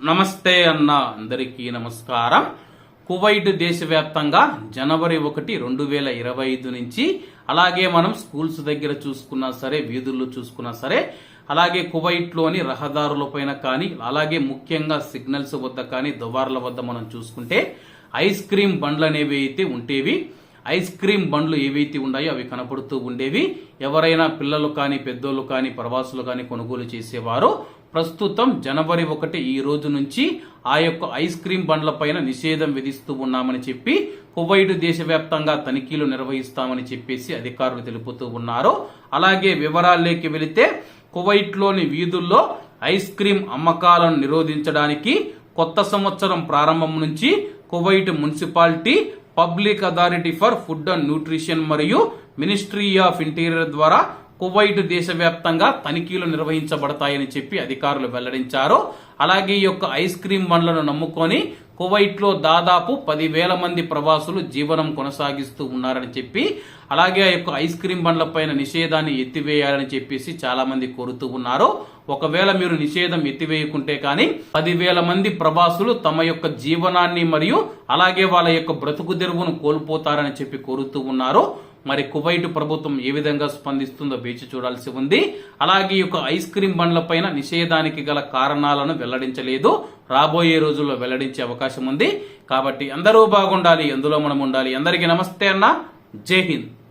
నమస్తే అన్న అందరికీ నమస్కారం. కువైట్ దేశవ్యాప్తంగా జనవరి ఒకటి రెండు వేల ఇరవై ఐదు నుంచి అలాగే మనం స్కూల్స్ దగ్గర చూసుకున్నా సరే వీధుల్లో చూసుకున్నా సరే అలాగే కువైట్లోని రహదారులపైన కానీ అలాగే ముఖ్యంగా సిగ్నల్స్ వద్ద కానీ దువార్ల వద్ద మనం చూసుకుంటే ఐస్ క్రీమ్ బండ్లు అనేవి అయితే ఉంటేవి ఐస్ క్రీమ్ బండ్లు ఏవైతే ఉన్నాయో అవి కనపడుతూ ఉండేవి. ఎవరైనా పిల్లలు కానీ పెద్దోళ్ళు కానీ ప్రవాసులు కానీ కొనుగోలు చేసేవారు. ప్రస్తుతం జనవరి ఒకటి ఈ రోజు నుంచి ఆ యొక్క ఐస్ క్రీమ్ బండ్ల పైన నిషేధం విధిస్తూ ఉన్నామని చెప్పి కువైట్ దేశవ్యాప్తంగా తనిఖీలు నిర్వహిస్తామని చెప్పేసి అధికారులు తెలుపుతూ ఉన్నారు. అలాగే వివరాల్లోకి వెళితే కువైట్లోని వీధుల్లో ఐస్ క్రీమ్ అమ్మకాలను నిరోధించడానికి కొత్త సంవత్సరం ప్రారంభం నుంచి Kuwait municipality public authority for food and nutrition మరియు మినిస్ట్రీ ఆఫ్ ఇంటీరియర్ ద్వారా కువైట్ దేశవ్యాప్తంగా తనిఖీలు నిర్వహించబడతాయని చెప్పి అధికారులు వెల్లడించారు. అలాగే ఈ యొక్క ఐస్ క్రీమ్ బండ్లను నమ్ముకొని కువైట్లో దాదాపు పదివేల మంది ప్రవాసులు జీవనం కొనసాగిస్తూ ఉన్నారని చెప్పి అలాగే ఆ యొక్క ఐస్ క్రీమ్ బండ్ల పైన నిషేధాన్ని ఎత్తివేయాలని చెప్పేసి చాలామంది కోరుతూ ఉన్నారు. ఒకవేళ మీరు నిషేధం ఎత్తివేయకుంటే కానీ పదివేల మంది ప్రవాసులు తమ యొక్క జీవనాన్ని మరియు అలాగే వాళ్ళ యొక్క బ్రతుకు తెరువును కోల్పోతారని చెప్పి కోరుతూ ఉన్నారు. మరి కువైట్ ప్రభుత్వం ఏ విధంగా స్పందిస్తుందో వేచి చూడాల్సి ఉంది. అలాగే ఈ యొక్క ఐస్ క్రీమ్ బండ్ల పైన నిషేధానికి గల కారణాలను వెల్లడించలేదు. రాబోయే రోజుల్లో వెల్లడించే అవకాశం ఉంది. కాబట్టి అందరూ బాగుండాలి అందులో మనం ఉండాలి. అందరికీ నమస్తే అన్న. జై హింద్.